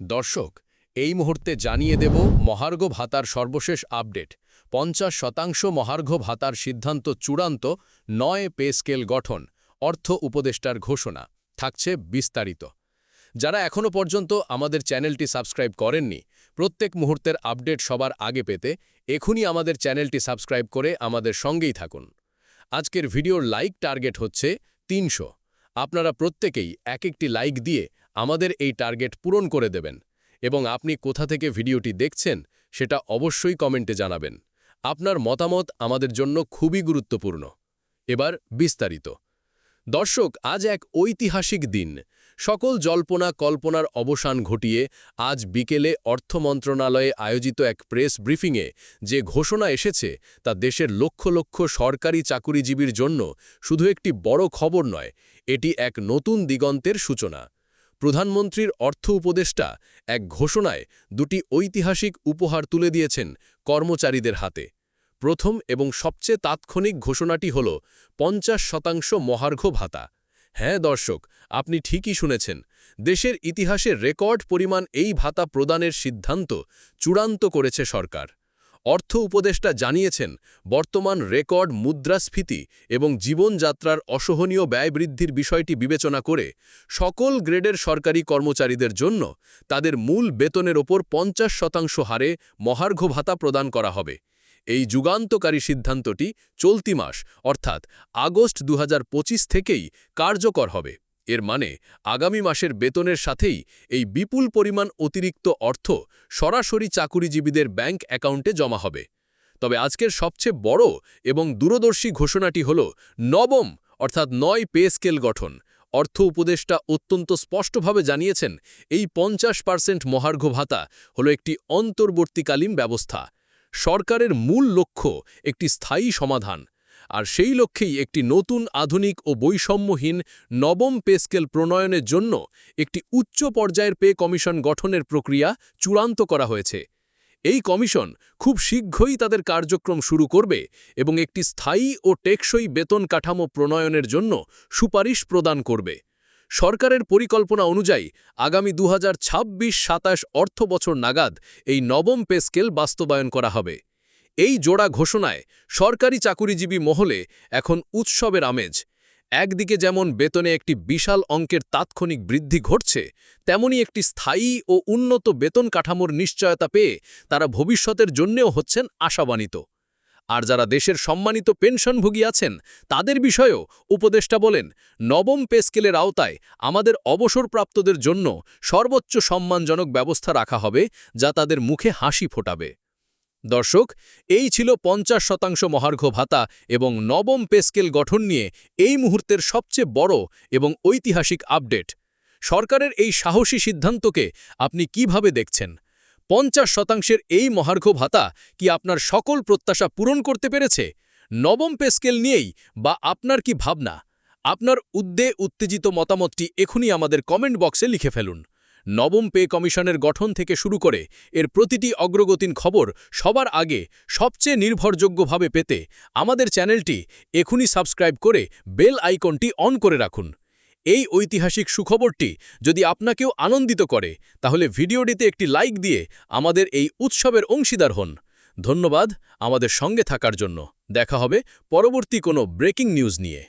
দর্শক, এই মুহূর্তে জানিয়ে দেব মহার্ঘ ভাতার সর্বশেষ আপডেট। পঞ্চাশ শতাংশ মহার্ঘ ভাতার সিদ্ধান্ত চূড়ান্ত, নয় পে স্কেল গঠন, অর্থ উপদেষ্টার ঘোষণা, থাকছে বিস্তারিত। যারা এখনও পর্যন্ত আমাদের চ্যানেলটি সাবস্ক্রাইব করেননি, প্রত্যেক মুহূর্তের আপডেট সবার আগে পেতে এখনই আমাদের চ্যানেলটি সাবস্ক্রাইব করে আমাদের সঙ্গেই থাকুন। আজকের ভিডিওর লাইক টার্গেট হচ্ছে তিনশো। আপনারা প্রত্যেকেই এক একটি লাইক দিয়ে আমাদের এই টার্গেট পূরণ করে দেবেন এবং আপনি কোথা থেকে ভিডিওটি দেখছেন সেটা অবশ্যই কমেন্টে জানাবেন। আপনার মতামত আমাদের জন্য খুবই গুরুত্বপূর্ণ। এবার বিস্তারিত। দর্শক, আজ এক ঐতিহাসিক দিন। সকল জল্পনা কল্পনার অবসান ঘটিয়ে আজ বিকেলে অর্থ মন্ত্রণালয়ে আয়োজিত এক প্রেস ব্রিফিংয়ে যে ঘোষণা এসেছে তা দেশের লক্ষ লক্ষ সরকারি চাকুরিজীবীর জন্য শুধু একটি বড় খবর নয়, এটি এক নতুন দিগন্তের সূচনা। প্রধানমন্ত্রীর অর্থ উপদেষ্টা এক ঘোষণায় দুটি ঐতিহাসিক উপহার তুলে দিয়েছেন কর্মচারীদের হাতে। প্রথম এবং সবচেয়ে তাৎক্ষণিক ঘোষণাটি হল, পঞ্চাশ শতাংশ মহার্ঘ ভাতা। হ্যাঁ দর্শক, আপনি ঠিকই শুনেছেন, দেশের ইতিহাসে রেকর্ড পরিমাণ এই ভাতা প্রদানের সিদ্ধান্ত চূড়ান্ত করেছে সরকার। অর্থ উপদেষ্টা জানিয়েছেন, বর্তমান রেকর্ড মুদ্রাস্ফীতি এবং জীবনযাত্রার অসহনীয় ব্যয় বৃদ্ধির বিষয়টি বিবেচনা করে সকল গ্রেডের সরকারি কর্মচারীদের জন্য তাদের মূল বেতনের ওপর পঞ্চাশ শতাংশ হারে মহার্ঘ ভাতা প্রদান করা হবে। এই যুগান্তকারী সিদ্ধান্তটি চলতি মাস, অর্থাৎ আগস্ট দু হাজার পঁচিশ থেকেই কার্যকর হবে। এর মানে আগামী মাসের বেতনের সাথেই এই বিপুল পরিমাণ অতিরিক্ত অর্থ সরাসরি চাকুরিজীবীদের ব্যাংক অ্যাকাউন্টে জমা হবে। তবে আজকের সবচেয়ে বড় এবং দূরদর্শী ঘোষণাটি হল নবম, অর্থাৎ নয় পে স্কেল গঠন। অর্থ উপদেষ্টা অত্যন্ত স্পষ্টভাবে জানিয়েছেন, এই পঞ্চাশ পার্সেন্ট মহার্ঘ ভাতা হল একটি অন্তর্বর্তীকালীন ব্যবস্থা। সরকারের মূল লক্ষ্য একটি স্থায়ী সমাধান। আর সেই লক্ষ্যেই একটি নতুন, আধুনিক ও বৈষম্যহীন নবম পে স্কেল প্রণয়নের জন্য একটি উচ্চ পর্যায়ের পে কমিশন গঠনের প্রক্রিয়া চূড়ান্ত করা হয়েছে। এই কমিশন খুব শীঘ্রই তাদের কার্যক্রম শুরু করবে এবং একটি স্থায়ী ও টেকসই বেতন কাঠামো প্রণয়নের জন্য সুপারিশ প্রদান করবে। সরকারের পরিকল্পনা অনুযায়ী আগামী দু হাজার ছাব্বিশ সাতাশ অর্থ বছর নাগাদ এই নবম পে স্কেল বাস্তবায়ন করা হবে। এই জোড়া ঘোষণায় সরকারি চাকুরিজীবী মহলে এখন উৎসবের আমেজ। একদিকে যেমন বেতনে একটি বিশাল অঙ্কের তাৎক্ষণিক বৃদ্ধি ঘটছে, তেমনি একটি স্থায়ী ও উন্নত বেতন কাঠামোর নিশ্চয়তা পেয়ে তারা ভবিষ্যতের জন্যেও হচ্ছেন আশাবানিত। আর যারা দেশের সম্মানিত পেনশনভোগী আছেন, তাদের বিষয়েও উপদেষ্টা বলেন, নবম পে স্কেলের আওতায় আমাদের অবসরপ্রাপ্তদের জন্য সর্বোচ্চ সম্মানজনক ব্যবস্থা রাখা হবে, যা তাদের মুখে হাসি ফোটাবে। দর্শক, এই ছিল পঞ্চাশ শতাংশ মহার্ঘ ভাতা এবং নবম পেস্কেল গঠন নিয়ে এই মুহূর্তের সবচেয়ে বড় এবং ঐতিহাসিক আপডেট। সরকারের এই সাহসী সিদ্ধান্তকে আপনি কীভাবে দেখছেন? পঞ্চাশ শতাংশের এই মহার্ঘ ভাতা কি আপনার সকল প্রত্যাশা পূরণ করতে পেরেছে? নবম পেস্কেল নিয়েই বা আপনার কি ভাবনা? আপনার উদ্দে উত্তেজিত মতামতটি এখনই আমাদের কমেন্ট বক্সে লিখে ফেলুন। নবম পে কমিশনের গঠন থেকে শুরু করে এর প্রতিটি অগ্রগতির খবর সবার আগে সবচেয়ে নির্ভরযোগ্যভাবে পেতে আমাদের চ্যানেলটি এখনই সাবস্ক্রাইব করে বেল আইকনটি অন করে রাখুন। এই ঐতিহাসিক সুখবরটি যদি আপনাকেও আনন্দিত করে, তাহলে ভিডিওটিতে একটি লাইক দিয়ে আমাদের এই উৎসবের অংশীদার হন। ধন্যবাদ আমাদের সঙ্গে থাকার জন্য। দেখা হবে পরবর্তী কোনো ব্রেকিং নিউজ নিয়ে।